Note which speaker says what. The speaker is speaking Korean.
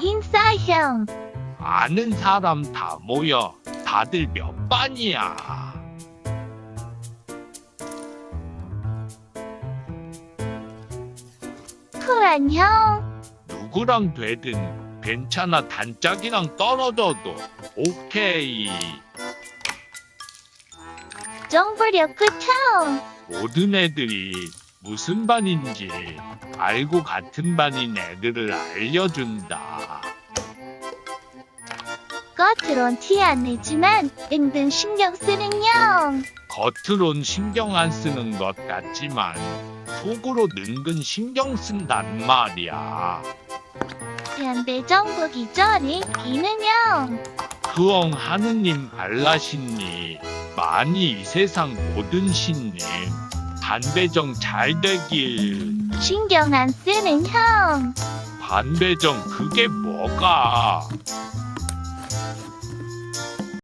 Speaker 1: 인싸형.
Speaker 2: 아는 사람 다 모여. 다들 몇 반이야?
Speaker 1: 쿨한 형.
Speaker 2: 누구랑 되든 괜찮아 단짝이랑 떨어져도 오케이.
Speaker 1: 정부력 끝형.
Speaker 2: 모든 애들이 무슨 반인지 알고 같은 반인 애들을 알려준다.
Speaker 1: 겉으론 티 안 내지만 은근 신경 쓰는 형.
Speaker 2: 겉으론 신경 안 쓰는 것 같지만 속으로 은근 신경 쓴단 말이야.
Speaker 1: 정부 기절이 기는 형.
Speaker 2: 그엉 하느님 알라신니 많이 이 세상 모든 신님 반배정 잘 되길
Speaker 1: 신경 안 쓰는 형.
Speaker 2: 반배정 그게 뭐가